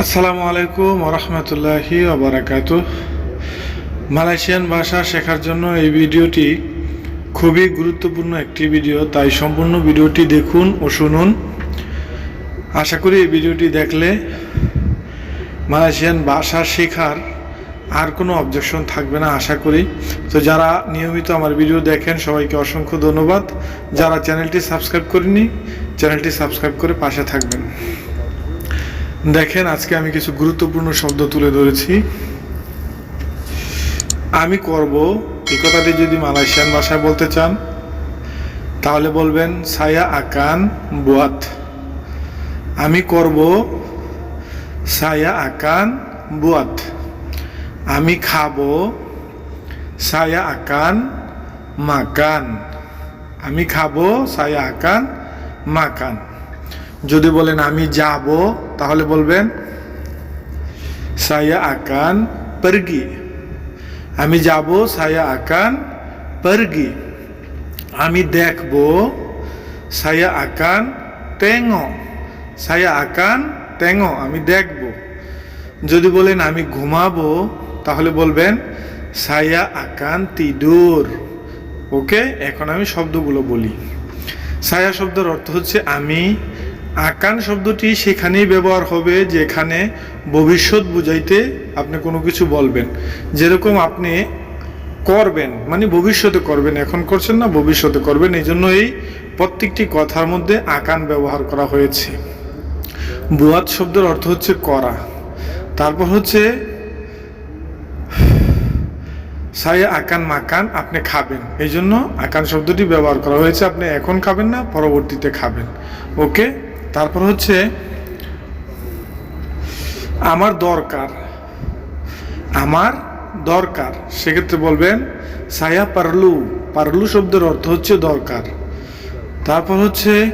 আসসালামু আলাইকুম রহমতুল্লাহি ওবরাকাত। মালয়েশিয়ান ভাষা শেখার জন্য এই ভিডিওটি খুবই গুরুত্বপূর্ণ একটি ভিডিও, তাই সম্পূর্ণ ভিডিওটি দেখুন ও শুনুন। আশা করি এই ভিডিওটি দেখলে মালয়েশিয়ান ভাষা শেখার আর কোনো অবজেকশন থাকবে না, আশা করি। তো যারা নিয়মিত আমার ভিডিও দেখেন, সবাইকে অসংখ্য ধন্যবাদ। যারা চ্যানেলটি সাবস্ক্রাইব করেনি চ্যানেলটি সাবস্ক্রাইব করে পাশে থাকবেন। দেখেন, আজকে আমি কিছু গুরুত্বপূর্ণ শব্দ তুলে ধরেছি। আমি করব, এই কথাটি যদি মালয়েশিয়ান ভাষায় বলতে চান, তাহলে বলবেন, সায়া আকান বুয়াত। আমি করব, সায়া আকান বুয়াত। আমি খাব, সায়া আকান মাকান। আমি খাব, সায়া আকান মাকান। যদি বলেন আমি যাব, তাহলে বলবেন, সায়া আকান পারগি। আমি যাব, সায়া আকান পারগি। আমি দেখব, সায়া আকান tengok সায়া আকান tengok আমি দেখব। যদি বলেন আমি ঘুমাবো, তাহলে বলবেন, সায়া আকান tidur ওকে? এখন আমি শব্দগুলো বলি। সায়া শব্দের অর্থ হচ্ছে আমি আকান শব্দটি সেখানেই ব্যবহার হবে, যেখানে ভবিষ্যৎ বুঝাইতে আপনি কোনো কিছু বলবেন। যেরকম আপনি করবেন মানে ভবিষ্যতে করবেন, এখন করছেন না, ভবিষ্যতে করবেন এই জন্য এই প্রত্যেকটি কথার মধ্যে আকান ব্যবহার করা হয়েছে। বুয়াত শব্দের অর্থ হচ্ছে করা। তারপর হচ্ছে সায়া আকান মাকান আপনি খাবেন। এই জন্য আকান শব্দটি ব্যবহার করা হয়েছে, আপনি এখন খাবেন না, পরবর্তীতে খাবেন। ওকে? তারপর হচ্ছে, আমার দরকার আমার দরকার। সেক্ষেত্রে বলবেন, সায়া পারলু পারলু শব্দের অর্থ হচ্ছে দরকার। তারপর হচ্ছে,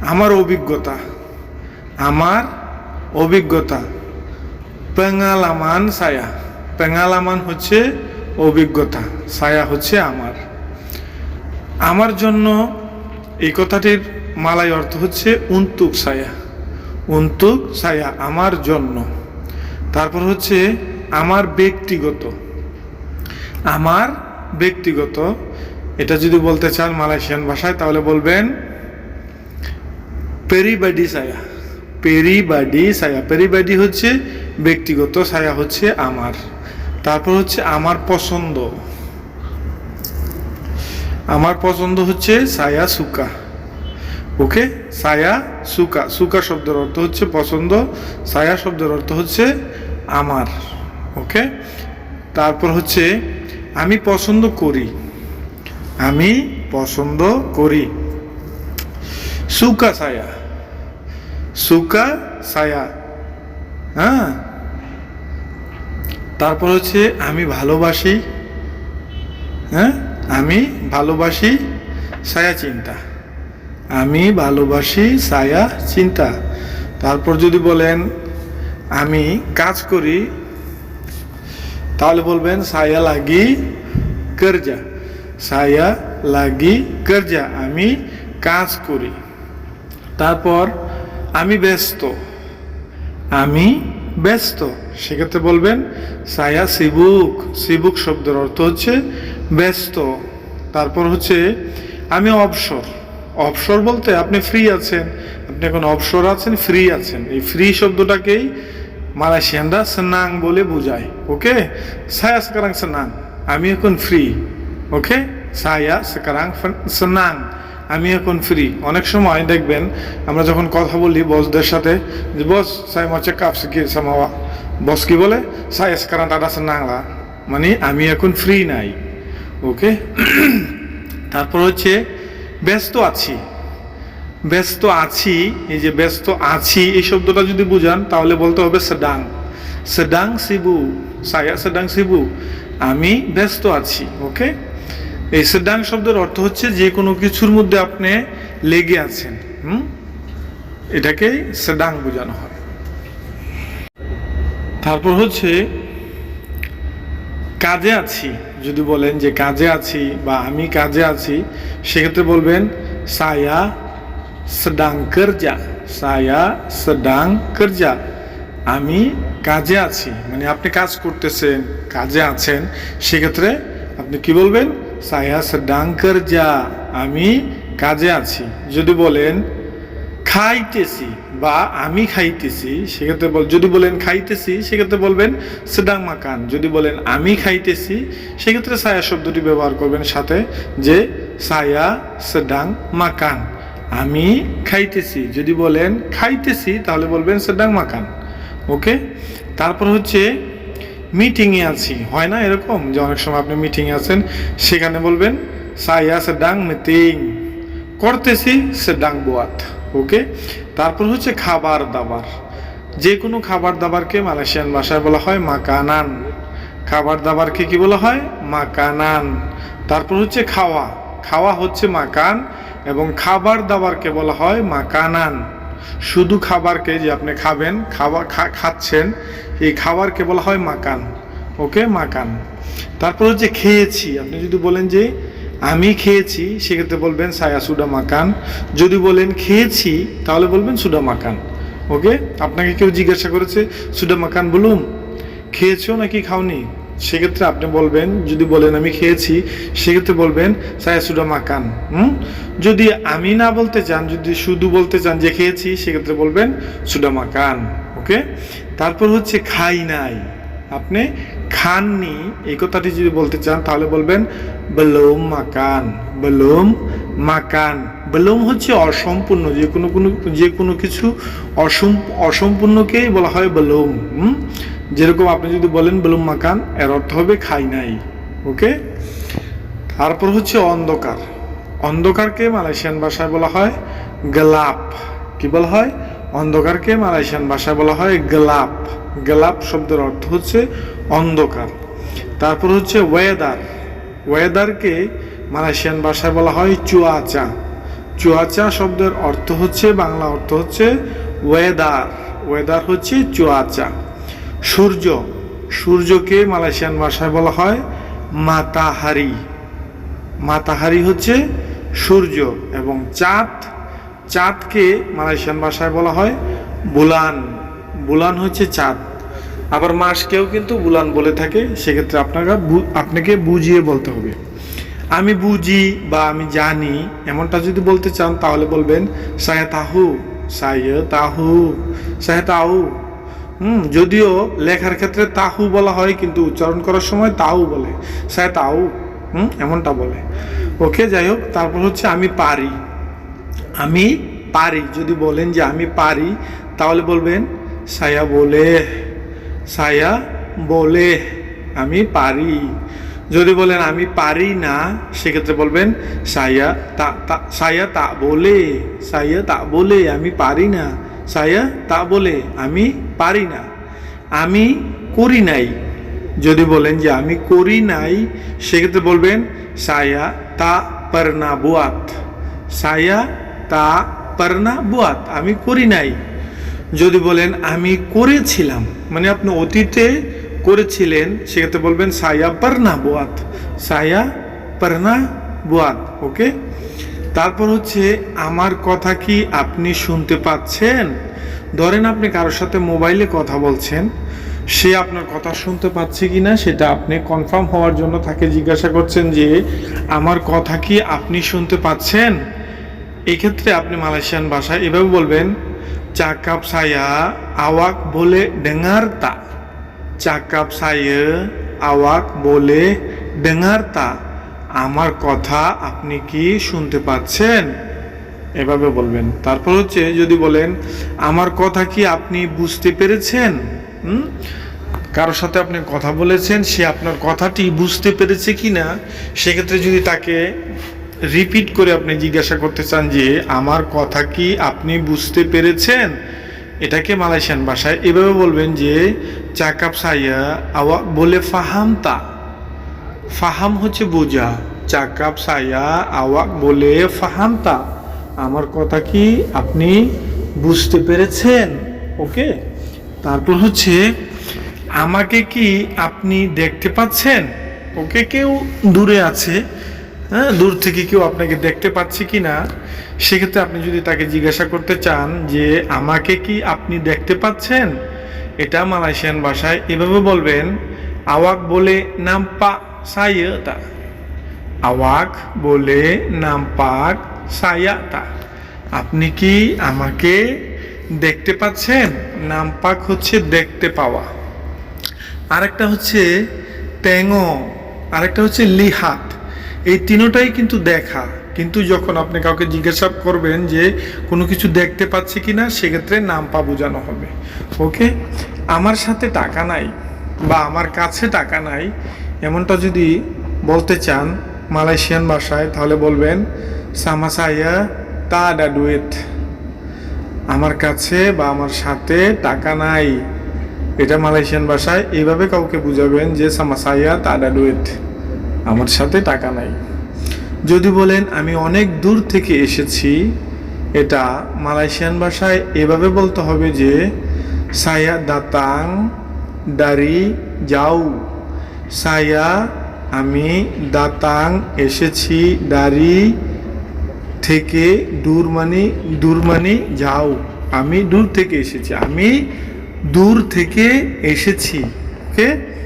আমার অভিজ্ঞতা আমার অভিজ্ঞতা। পেঙ্গালামান সায়া, পেঙ্গালামান হচ্ছে অভিজ্ঞতা, সায়া হচ্ছে আমার। আমার জন্য এই কথাটির মালাই অর্থ হচ্ছে উন্তুক ছায়া। উন্তুক ছায়া আমার জন্য। তারপর হচ্ছে আমার ব্যক্তিগত। আমার ব্যক্তিগত। এটা যদি বলতে চান মালয়েশিয়ান ভাষায়, তাহলে বলবেন পেরিবাডি ছায়া। পেরিবাডি ছায়া। পেরিবাডি হচ্ছে ব্যক্তিগত, ছায়া হচ্ছে আমার। তারপর হচ্ছে আমার পছন্দ। আমার পছন্দ হচ্ছে সায়া সুকা। ওকে? সায়া, সুকা। সুকা শব্দের অর্থ হচ্ছে পছন্দ। সায়া শব্দের অর্থ হচ্ছে আমার। ওকে? তারপর হচ্ছে, আমি পছন্দ করি। আমি পছন্দ করি। সুকা, সায়া। সুকা, সায়া। হ্যাঁ? তারপর হচ্ছে, আমি ভালোবাসি। হ্যাঁ? আমি ভালোবাসি। সায়া চিন্তা। আমি ভালোবাসি, ছায়া, চিন্তা। তারপর যদি বলেন, আমি কাজ করি, তাহলে বলবেন, ছায়া লাগি কর্জা। ছায়া লাগি কর্জা, আমি কাজ করি। তারপর, আমি ব্যস্ত। আমি ব্যস্ত। সেক্ষেত্রে বলবেন সায়া সিবুক। সিবুক শব্দের অর্থ হচ্ছে ব্যস্ত। তারপর হচ্ছে, আমি অবসর। অবসর বলতে আপনি ফ্রি আছেন। আপনি এখন অবসর আছেন ফ্রি আছেন। এই ফ্রি শব্দটাকেই মালয়েশিয়ানরা সেনাং বলে বোঝায়, ওকে? সায়া সেকারাং সেনাং আমি এখন ফ্রি ওকে? সায়া সেকারাং সেনাং আমি এখন ফ্রি অনেক সময় দেখবেন, আমরা যখন কথা বলি বসদের সাথে, যে বস সাই মচ্ছে কাপসে কি সামাওয়া বস কি বলে? সাই এসকারান টাটা নাংলা মানে আমি এখন ফ্রি নাই, ওকে? তারপর হচ্ছে ব্যস্ত আছি। ব্যস্ত আছি, এই যে ব্যস্ত আছি, এই শব্দটা যদি বুঝান, তাহলে বলতে হবে সেডাং। সেডাং সিবু সায়া সেডাং সিবু আমি ব্যস্ত আছি, ওকে? এই সেডাং শব্দের অর্থ হচ্ছে যে কোনো কিছুর মধ্যে আপনি লেগে আছেন, হুম? এটাকেই সেডাং বোঝানো হয়। তারপর হচ্ছে কাজে আছি, যদি বলেন যে কাজে আছি বা আমি কাজে আছি, সেক্ষেত্রে বলবেন, সায়া sedang kerja saya sedang kerja আমি কাজে আছি মানে আপনি কাজ করতেছেন, কাজে আছেন, সেক্ষেত্রে আপনি কি বলবেন? সায়া ডাঙ্কার যা আমি কাজে আছি। যদি বলেন খাইতেছি বা আমি খাইতেছি, সেক্ষেত্রে বল যদি বলেন খাইতেছি, সেক্ষেত্রে বলবেন সেডাং মাকান। যদি বলেন আমি খাইতেছি, সেক্ষেত্রে সায়া শব্দটি ব্যবহার করবেন সাথে যে সায়া সেডাং মাকান। আমি খাইতেছি। যদি বলেন খাইতেছি, তাহলে বলবেন সেডাং মাকান। ওকে? তারপর হচ্ছে মিটিংয়ে আছি। হয় না এরকম? যে অনেক সময় আপনি মিটিংয়ে আছেন, সেখানে বলবেন সায়া সেডাং মিটিং। করতেছি সেডাং বোয়াত। ওকে তারপর হচ্ছে খাবার দাবার। যে কোনো খাবার দাবারকে মালয়েশিয়ান ভাষায় বলা হয় মাকানান। খাবার দাবারকে কি বলা হয়? মাকানান। তারপর হচ্ছে খাওয়া। খাওয়া হচ্ছে মাকান এবং খাবার দাবারকে বলা হয় মাকানান। শুধু খাবারকে যে আপনি খাবেন খাবার খাচ্ছেন, এই খাবারকে বলা হয় মাকান। ওকে মাকান। তারপর হচ্ছে খেয়েছি। আপনি যদি বলেন যে আমি খেয়েছি, সেক্ষেত্রে বলবেন সায়া সুডা মাকান। যদি বলেন খেয়েছি, তাহলে বলবেন সুডা মাকান। ওকে? আপনাকে কেউ জিজ্ঞাসা করেছে সুডা মাকান বলুন, খেয়েছো নাকি খাওনি? সেক্ষেত্রে আপনি বলবেন, যদি বলেন আমি খেয়েছি, সেক্ষেত্রে বলবেন সায়া সুডা মাকান। হুম? যদি আমি না বলতে চান, যদি শুধু বলতে চান যে খেয়েছি, সেক্ষেত্রে বলবেন সুডা মাকান। ওকে? তারপর হচ্ছে খাই নাই। আপনি খাননি, এই কথাটি যদি বলতে চান, তাহলে বলবেন বেলুম মাকান বেলুম মাকান। বেলুম হচ্ছে অসম্পূর্ণ, যে কোনো কোনো, যে কোনো কিছু অসম, অসম্পূর্ণকেই বলা হয় বেলুম যেরকম আপনি যদি বলেন বেলুম মাকান, এর অর্থ হবে খাই নাই, ওকে? তারপর হচ্ছে অন্ধকার। অন্ধকারকে মালয়েশিয়ান ভাষায় বলা হয় গলাপ। কি বলা হয়? অন্ধকারকে মালয়েশিয়ান ভাষায় বলা হয় গলাপ। গলাপ শব্দের অর্থ হচ্ছে অন্ধকার। তারপর হচ্ছে ওয়েদার ওয়েদারকে মালয়েশিয়ান ভাষায় বলা হয় চুয়াচা। চুয়াচা শব্দের অর্থ হচ্ছে, বাংলা অর্থ হচ্ছে ওয়েদার ওয়েদার হচ্ছে চুয়াচা। সূর্য। সূর্যকে মালয়েশিয়ান ভাষায় বলা হয় মাতাহারি। মাতাহারি হচ্ছে সূর্য এবং চাঁদ। চাঁদকে মালয়েশিয়ান ভাষায় বলা হয় বুলান। বুলান হচ্ছে চাঁদ। আবার মাসকেও কিন্তু বুলান বলে থাকে, সেক্ষেত্রে আপনারা আপনাকে বুঝিয়ে বলতে হবে। আমি বুঝি বা আমি জানি, এমনটা যদি বলতে চান তাহলে বলবেন সায়া তাহু সায় তাহু সায়া তাহু হুম, যদিও লেখার ক্ষেত্রে তাহু বলা হয়, কিন্তু উচ্চারণ করার সময় তাও বলে সায়া তাও হুম, এমনটা বলে। ওকে, যাই হোক, তারপর হচ্ছে, আমি পারি। আমি পারি, যদি বলেন যে আমি পারি, তাহলে বলবেন, সায়া বলে। সায়া বলে, আমি পারি। যদি বলেন, আমি পারি না, সেক্ষেত্রে বলবেন সায়া তা তা সায়া তা বলে সায়া তা বলে, আমি পারি না। সায়া তা বলে, আমি পারি না। আমি করি নাই। যদি বলেন যে, আমি করি নাই, সেক্ষেত্রে বলবেন সায়া তা পারনা বুয়াত। সায়া তা পারনা বুয়াত, আমি করি নাই। যদি বলেন, আমি করেছিলাম। মানে আপনি অতীতে করেছিলেন, সেক্ষেত্রে বলবেন, সায়া পারনা বুয়াত। সায়া পারনা বুয়াত, ওকে? তারপর হচ্ছে, আমার কথা কি আপনি শুনতে পাচ্ছেন? ধরেন আপনি কারোর সাথে মোবাইলে কথা বলছেন, সে আপনার কথা শুনতে পাচ্ছে কি না সেটা আপনি কনফার্ম হওয়ার জন্য তাকে জিজ্ঞাসা করছেন যে, আমার কথা কি আপনি শুনতে পাচ্ছেন? এক্ষেত্রে আপনি মালয়েশিয়ান ভাষায় এভাবে বলবেন চাকাপ সায়া আওয়াক বলে ডেঙ্গার তা চাকাপ সায়ে আওয়াক বলে ডেঙ্গার তা আমার কথা আপনি কি শুনতে পাচ্ছেন এভাবে বলবেন তারপর হচ্ছে যদি বলেন আমার কথা কি আপনি বুঝতে পেরেছেন হুম কারোর সাথে আপনি কথা বলেছেন সে আপনার কথাটি বুঝতে পেরেছে কি না সেক্ষেত্রে যদি তাকে রিপিট করে আপনি জিজ্ঞাসা করতে চান যে, আমার কথা কি আপনি বুঝতে পেরেছেন? এটাকে মালয়েশিয়ান ভাষায় এভাবে বলবেন যে চাকাপ সাইয়া আওয়া বলে ফাহামতা ফাহাম হচ্ছে বোঝা। চাকাপ সাইয়া আওয়াক বলে ফাহামতা আমার কথা কি আপনি বুঝতে পেরেছেন? ওকে? তারপর হচ্ছে, আমাকে কি আপনি দেখতে পাচ্ছেন? ওকে কেউ দূরে আছে। হ্যাঁ দূর থেকে কেউ আপনাকে দেখতে পাচ্ছে কি না, সেক্ষেত্রে আপনি যদি তাকে জিজ্ঞাসা করতে চান যে আমাকে কি আপনি দেখতে পাচ্ছেন, এটা মালয়েশিয়ান ভাষায় এভাবে বলবেন, আওয়াক বলে নাম্পা সাইয়তা আওয়াক বলে নাম্পাক সায়াতা আপনি কি আমাকে দেখতে পাচ্ছেন? নামপাক হচ্ছে দেখতে পাওয়া। আরেকটা হচ্ছে ট্যাঙো আরেকটা হচ্ছে লিহাত। এই তিনোটাই কিন্তু দেখা। কিন্তু যখন আপনি কাউকে জিজ্ঞাসা করবেন যে কোনো কিছু দেখতে পাচ্ছি কি না সেক্ষেত্রে নাম পা বোঝানো হবে। ওকে? আমার সাথে টাকা নাই বা আমার কাছে টাকা নাই, এমনটা যদি বলতে চান মালয়েশিয়ান ভাষায়, তাহলে বলবেন, সামাসাইয়া তা ডুয়েট আমার কাছে বা আমার সাথে টাকা নাই। এটা মালয়েশিয়ান ভাষায়। এইভাবে কাউকে বুঝাবেন যে সামাসাইয়া তাডা ডুয়েট আমার সাথে টাকা নাই। যদি বলেন, আমি অনেক দূর থেকে এসেছি, এটা মালয়েশিয়ান ভাষায় এভাবে বলতে হবে যে, সায়া দাতাং দারি যাও। সায়া, আমি দাতাং এসেছি, দারি থেকে দূর মানে দূর মানে যাও। আমি দূর থেকে এসেছি, আমি দূর থেকে এসেছি। ওকে?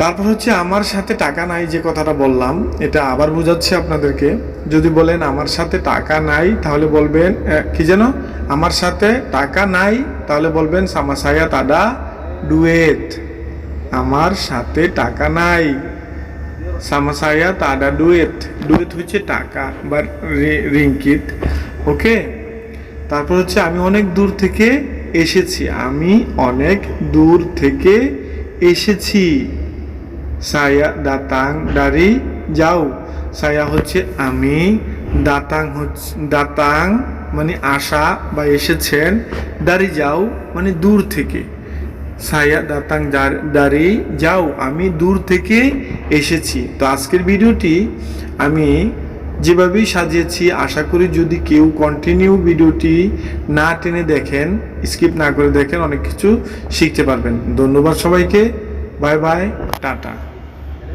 তারপর হচ্ছে আমার সাথে টাকা নাই যে কথাটা বললাম, এটা আবার বোঝাচ্ছি আপনাদেরকে। যদি বলেন আমার সাথে টাকা নাই, তাহলে বলবেন কি যেন? আমার সাথে টাকা নাই, তাহলে বলবেন, সামাসায়া তাডা ডুয়েট আমার সাথে টাকা নাই। সামাসায়া তাডা ডুয়েট ডুয়েট হচ্ছে টাকা বা রিঙ্কিত। ওকে তারপর হচ্ছে আমি অনেক দূর থেকে এসেছি। আমি অনেক দূর থেকে এসেছি। সায়া দাতাং দারি যাও সায়া হচ্ছে আমি দাতাং হচ্ছে দাতাং মানে আসা বা এসেছেন দারি যাও মানে দূর থেকে সায়া দাতাং দারি যাও আমি দূর থেকে এসেছি তো আজকের ভিডিওটি আমি যেভাবেই সাজিয়েছি আশা করি যদি কেউ কন্টিনিউ ভিডিওটি না টেনে দেখেন স্কিপ না করে দেখেন, অনেক কিছু শিখতে পারবেন। ধন্যবাদ সবাইকে। Bye bye, tata.